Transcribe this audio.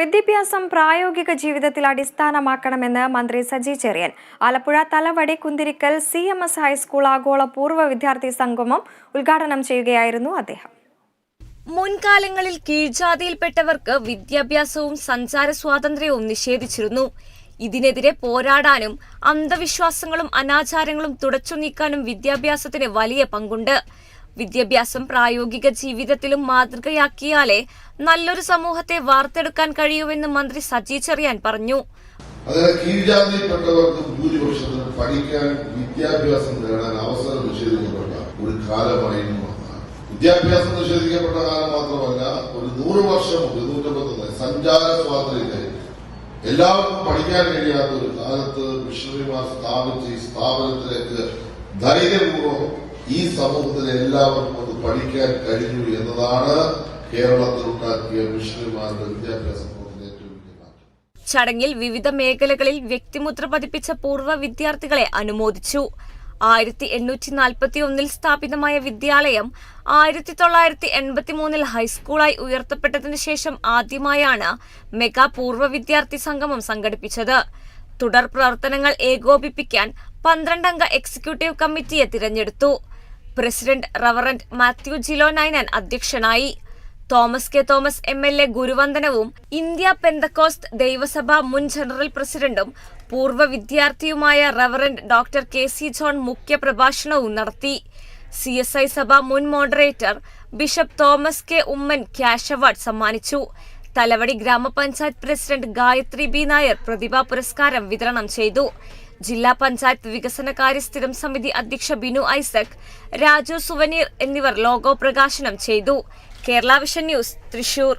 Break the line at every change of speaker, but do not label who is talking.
വിദ്യാഭ്യാസം പ്രായോഗിക ജീവിതത്തിൽ അടിസ്ഥാനമാക്കണമെന്ന് മന്ത്രി Saji Cherian. Alappuzha Thalavadi Kunthirikkal C M S high school ആഗോള പൂർവ വിദ്യാർത്ഥി സംഗമം ഉദ്ഘാടനം ചെയ്യുകയായിരുന്നു അദ്ദേഹം.
മുൻകാലങ്ങളിൽ കീഴ്ജാതിയിൽപ്പെട്ടവർക്ക് വിദ്യാഭ്യാസവും സഞ്ചാര സ്വാതന്ത്ര്യവും നിഷേധിച്ചിരുന്നു. ഇതിനെതിരെ പോരാടാനും അന്ധവിശ്വാസങ്ങളും അനാചാരങ്ങളും തുടച്ചു നീക്കാനും വിദ്യാഭ്യാസത്തിന് വലിയ പങ്കുണ്ട്. വിദ്യാഭ്യാസം പ്രായോഗിക ജീവിതത്തിലും മാതൃകയാക്കിയാലേ നല്ലൊരു സമൂഹത്തെ വാർത്തെടുക്കാൻ കഴിയൂവെന്ന് മന്ത്രി സജി ചെറിയാൻ പറഞ്ഞു.
പഠിക്കാൻ വിദ്യാഭ്യാസം അവസരം നിഷേധിക്കപ്പെട്ട വിദ്യാഭ്യാസം കാലം മാത്രമല്ല ഒരു നൂറ് വർഷം മുമ്പ് നൂറ്റമ്പത്തൊന്ന് സഞ്ചാര സ്വാതന്ത്ര്യത്തെ എല്ലാവർക്കും പഠിക്കാൻ കഴിയാത്ത ഒരു കാലത്ത് മിഷണറിമാർ സ്ഥാപിച്ച് ഈ സ്ഥാപനത്തിലേക്ക് ധൈര്യപൂർവം ഈ സമൂഹത്തിലെ എല്ലാവർക്കും അത് പഠിക്കാൻ കഴിഞ്ഞു എന്നതാണ് കേരളത്തിലുണ്ടാക്കിയ മിഷണറിമാരുടെ വിദ്യാഭ്യാസ
ചടങ്ങിൽ വിവിധ മേഖലകളിൽ വ്യക്തിമുദ്ര പതിപ്പിച്ച പൂർവ വിദ്യാർത്ഥികളെ അനുമോദിച്ചു. ആയിരത്തി എണ്ണൂറ്റി നാൽപ്പത്തി ഒന്നിൽ സ്ഥാപിതമായ വിദ്യാലയം ആയിരത്തി തൊള്ളായിരത്തി എൺപത്തി മൂന്നിൽ ഹൈസ്കൂളായി ഉയർത്തപ്പെട്ടതിനു ശേഷം ആദ്യമായാണ് മെഗാ പൂർവ വിദ്യാർത്ഥി സംഗമം സംഘടിപ്പിച്ചത്. തുടർ പ്രവർത്തനങ്ങൾ ഏകോപിപ്പിക്കാൻ പന്ത്രണ്ടംഗ എക്സിക്യൂട്ടീവ് കമ്മിറ്റിയെ തിരഞ്ഞെടുത്തു. പ്രസിഡന്റ് റവറന്റ് മാത്യു ജിലോ നൈനൻ അധ്യക്ഷനായി. Thomas K Thomas M L A ഗുരുവന്ദനവും India Pentecost ദൈവസഭ മുൻ ജനറൽ പ്രസിഡന്റും പൂർവ വിദ്യാർത്ഥിയുമായ reverend doctor K C John മുഖ്യപ്രഭാഷണവും നടത്തി. സി എസ് ഐ സഭ മുൻ moderator bishop Thomas K Oommen cash award സമ്മാനിച്ചു. തലവടി ഗ്രാമപഞ്ചായത്ത് പ്രസിഡന്റ് ഗായത്രി ബി നായർ പ്രതിഭാ പുരസ്കാരം വിതരണം ചെയ്തു. ജില്ലാ പഞ്ചായത്ത് വികസനകാര്യ സ്ഥിരം സമിതി അധ്യക്ഷ ബിനു ഐസക് രാജു സുവനീർ എന്നിവർ ലോഗോ പ്രകാശനം ചെയ്തു. Kerala vision news Thrissur.